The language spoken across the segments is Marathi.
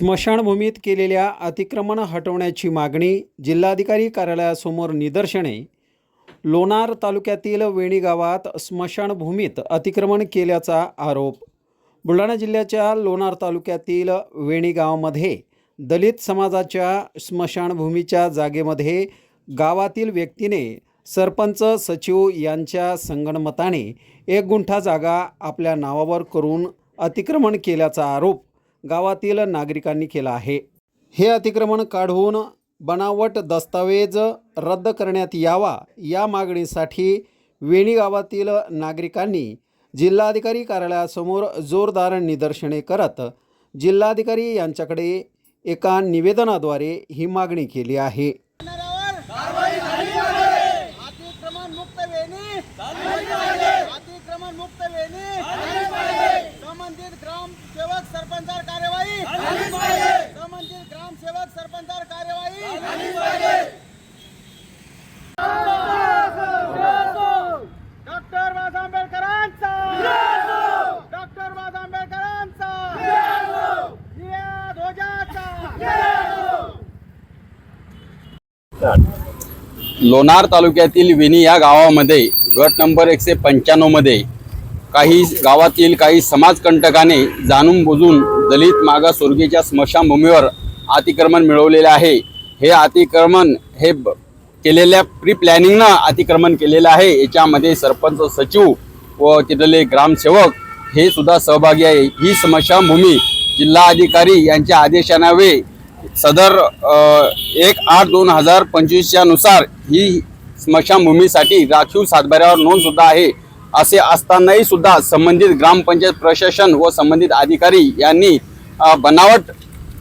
स्मशानभूमीत केलेल्या अतिक्रमण हटवण्याची मागणी जिल्हाधिकारी कार्यालयासमोर निदर्शने. लोणार तालुक्यातील वेणी गावात स्मशानभूमीत अतिक्रमण केल्याचा आरोप. बुलढाणा जिल्ह्याच्या लोणार तालुक्यातील वेणी गावामध्ये दलित समाजाच्या स्मशानभूमीच्या जागेमध्ये गावातील व्यक्तीने सरपंच सचिव यांच्या संगणमताने एक गुंठा जागा आपल्या नावावर करून अतिक्रमण केल्याचा आरोप. गावातील नागरिकांनी केला आहे. हे अतिक्रमण काढून बनावट दस्तावेज रद्द करण्यात यावा या मागणीसाठी वेणी गावातील नागरिकांनी जिल्हाधिकारी कार्यालयासमोर जोरदार निदर्शने करत जिल्हाधिकारी यांच्याकडे एका निवेदनाद्वारे ही मागणी केली आहे. लोणार तालुक्यातील विनी या गावामध्ये गट नंबर एकशे पंच्याण्णवमध्ये काही गावातील काही समाजकंटकाने जाणून बुजून दलित मागासवर्गीच्या स्मशानभूमीवर अतिक्रमण मिळवलेले आहे. हे अतिक्रमण हे ब- केलेल्या प्री प्लॅनिंगनं अतिक्रमण केलेलं आहे. याच्यामध्ये सरपंच सचिव व तिथले ग्रामसेवक हे सुद्धा सहभागी आहे. ही स्मशानभूमी जिल्हाधिकारी यांच्या आदेशानावे सदर एक आठ दोन हजार पंचवीसच्या नुसार ही स्मशानभूमीसाठी राखीव सातबाऱ्यावर नोंद सुद्धा आहे असे असतानाही सुद्धा संबंधित ग्रामपंचायत प्रशासन व संबंधित अधिकारी यांनी बनावट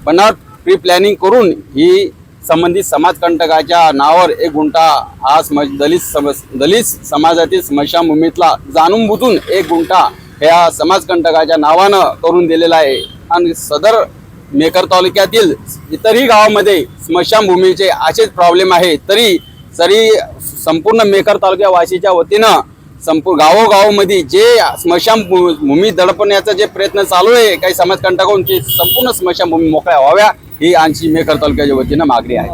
बनावट प्री प्लॅनिंग करून ही संबंधित समाजकंटकाच्या नावावर एक गुंठा हा स्म दलित सम दलित समाजातील स्मशानभूमीतला जाणून बुजून एक गुंठा ह्या समाजकंटकाच्या नावानं करून दिलेला आहे. आणि सदर मेकर तालुक्यातील इतरही गावामध्ये स्मशानभूमीचे असेच प्रॉब्लेम आहे. तरी तरी संपूर्ण मेकर तालुक्या वाशीच्या वतीनं संपूर्ण गावोगावमध्ये जे स्मशान भू- भूमी दडपण्याचा जे प्रयत्न चालू आहे काही समाजकंटकांची संपूर्ण स्मशानभूमी मोकळ्या व्हाव्या ही आमची मेकर तालुक्याच्या वतीनं मागणी आहे.